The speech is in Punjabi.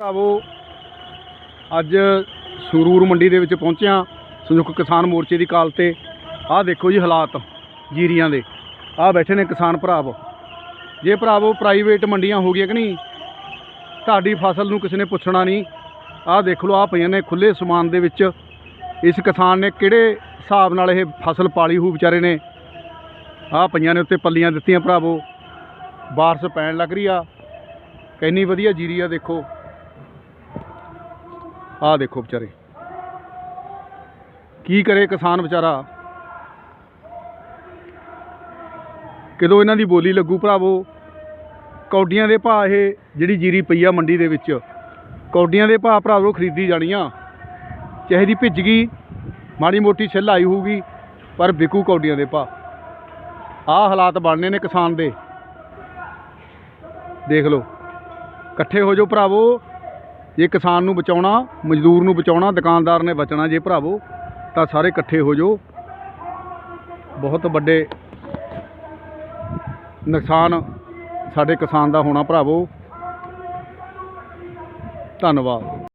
ਭਰਾਵੋ, ਅੱਜ ਸਰੂਰ ਮੰਡੀ ਦੇ ਵਿੱਚ ਪਹੁੰਚਿਆ ਸੰਯੁਕਤ ਕਿਸਾਨ ਮੋਰਚੇ ਦੀ ਕਾਲ ਤੇ। ਆਹ ਦੇਖੋ ਜੀ ਹਾਲਾਤ ਜੀਰੀਆਂ ਦੇ। ਆਹ ਬੈਠੇ ਨੇ ਕਿਸਾਨ ਭਰਾਵੋ। ਜੇ ਭਰਾਵੋ ਪ੍ਰਾਈਵੇਟ ਮੰਡੀਆਂ ਹੋ ਗਈਆਂ ਕਿ ਨਹੀਂ, ਤੁਹਾਡੀ ਫਸਲ ਨੂੰ ਕਿਸੇ ਨੇ ਪੁੱਛਣਾ ਨਹੀਂ। ਆਹ ਦੇਖ ਲਓ ਆਹ ਪਈਆਂ ਨੇ ਖੁੱਲੇ ਸਮਾਨ ਦੇ ਵਿੱਚ। ਇਸ ਕਿਸਾਨ ਨੇ ਕਿਹੜੇ ਹਿਸਾਬ ਨਾਲ ਇਹ ਫਸਲ ਪਾਲੀ ਹੋਊ ਵਿਚਾਰੇ ਨੇ? ਆਹ ਪਈਆਂ ਨੇ ਉੱਤੇ ਪੱਲੀਆਂ ਦਿੱਤੀਆਂ ਭਰਾਵੋ। ਬਾਰਸ਼ ਪੈਣ ਲੱਗ ਰਹੀ ਆ। ਕਿੰਨੀ ਵਧੀਆ ਜੀਰੀ ਆ ਦੇਖੋ। ਆਹ ਦੇਖੋ ਵਿਚਾਰੇ। ਕੀ ਕਰੇ ਕਿਸਾਨ ਵਿਚਾਰਾ? ਕਦੋਂ ਇਹਨਾਂ ਦੀ ਬੋਲੀ ਲੱਗੂ ਭਰਾਵੋ? ਕੌਡੀਆਂ ਦੇ ਭਾਅ ਇਹ ਜਿਹੜੀ ਜੀਰੀ ਪਈ ਆ ਮੰਡੀ ਦੇ ਵਿੱਚ। ਕੌਡੀਆਂ ਦੇ ਭਾਅ ਭਰਾਵੋ ਖਰੀਦੀ ਜਾਣੀਆਂ। ਚਾਹੇ ਦੀ ਭਿੱਜ ਗਈ, ਮਾੜੀ ਮੋਟੀ ਛਿੱਲ ਆਈ ਹੋਊਗੀ, ਪਰ ਵਿਕੂ ਕੌਡੀਆਂ ਦੇ ਭਾਅ। ਆਹ ਹਾਲਾਤ ਬਣਨੇ ਨੇ ਕਿਸਾਨ ਦੇ। ਦੇਖ ਲਓ। ਇਕੱਠੇ ਹੋ ਜਾਓ ਭਰਾਵੋ। ਜੇ ਕਿਸਾਨ ਨੂੰ ਬਚਾਉਣਾ, ਮਜ਼ਦੂਰ ਨੂੰ ਬਚਾਉਣਾ, ਦੁਕਾਨਦਾਰ ਨੇ ਬਚਣਾ ਜੇ ਭਰਾਵੋ, ਤਾਂ ਸਾਰੇ ਇਕੱਠੇ ਹੋ ਜਾਓ। ਬਹੁਤ ਵੱਡੇ ਨੁਕਸਾਨ ਸਾਡੇ ਕਿਸਾਨ ਦਾ ਹੋਣਾ ਭਰਾਵੋ। ਧੰਨਵਾਦ।